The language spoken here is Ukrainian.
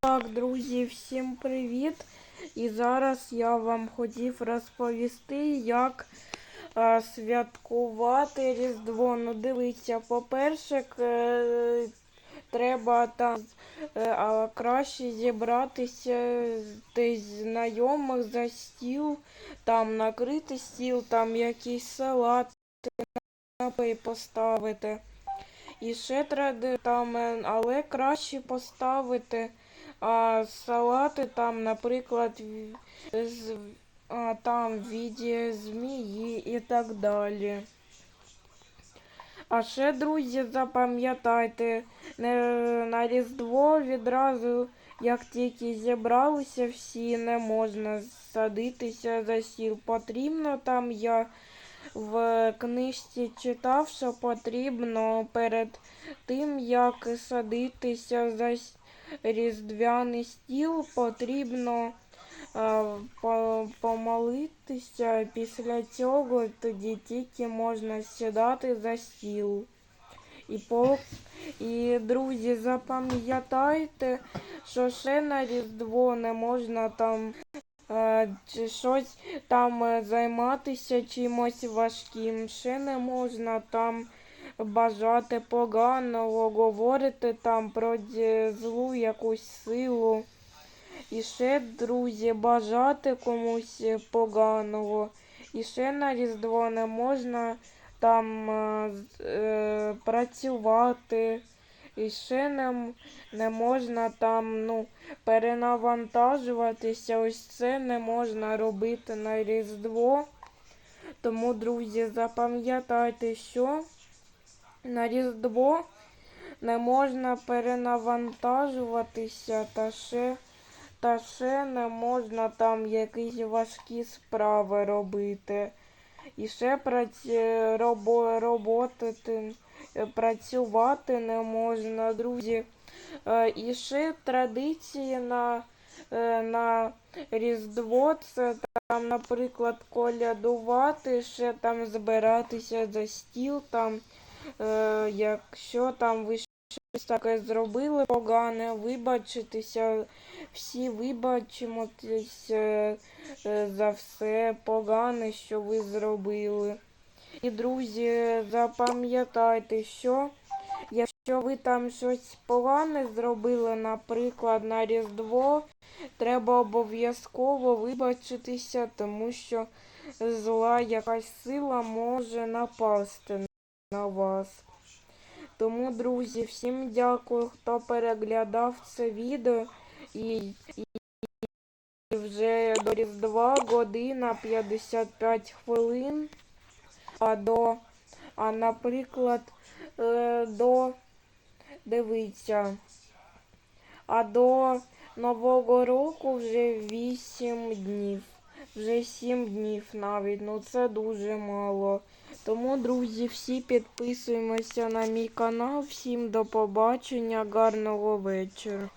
Так, друзі, всім привіт! І зараз я вам хотів розповісти, як е, святкувати Різдво. Ну, дивіться, по-перше, е, треба там е, краще зібратися десь знайомих за стіл, там накрити стіл, там якийсь салат напої поставити. І ще треба там, е, але краще поставити а, салати там, наприклад, з, а, там в віді змії і так далі. А ще, друзі, запам'ятайте, на Різдво відразу, як тільки зібралися всі, не можна садитися за стіл. Потрібно там я в книжці читав, що потрібно перед тим, як садитися за с- різдвяний стіл, потрібно е, по- помолитися. Після цього тоді тільки можна сідати за стіл. І, по... і друзі, запам'ятайте, що ще на Різдво не можна там е, чи щось там е, займатися чимось важким. Ще не можна там бажати поганого, говорити там про злу якусь силу. І ще, друзі, бажати комусь поганого. І ще на Різдво не можна там е, е, працювати. І ще не, не можна там, ну, перенавантажуватися. Ось це не можна робити на Різдво. Тому, друзі, запам'ятайте, що на Різдво не можна перенавантажуватися та ще, та ще не можна там якісь важкі справи робити. І ще праці, робо, роботати, е, працювати не можна, друзі. Е, І ще традиції на, е, на Різдво це там, наприклад, колядувати, ще там збиратися за стіл, там, е, якщо там ви щось таке зробили погане, вибачитися, всі вибачимось е, е, за все погане, що ви зробили. І, друзі, запам'ятайте, що якщо ви там щось погане зробили, наприклад, на Різдво, треба обов'язково вибачитися, тому що зла якась сила може напасти на вас. Тому, друзі, всім дякую, хто переглядав це відео. І, і вже до Різдва година 55 хвилин. А до, а наприклад, е, до дивіться, а до Нового року вже 8 днів. Вже 7 днів навіть, ну це дуже мало. Тому, друзі, всі підписуємося на мій канал. Всім до побачення, гарного вечора.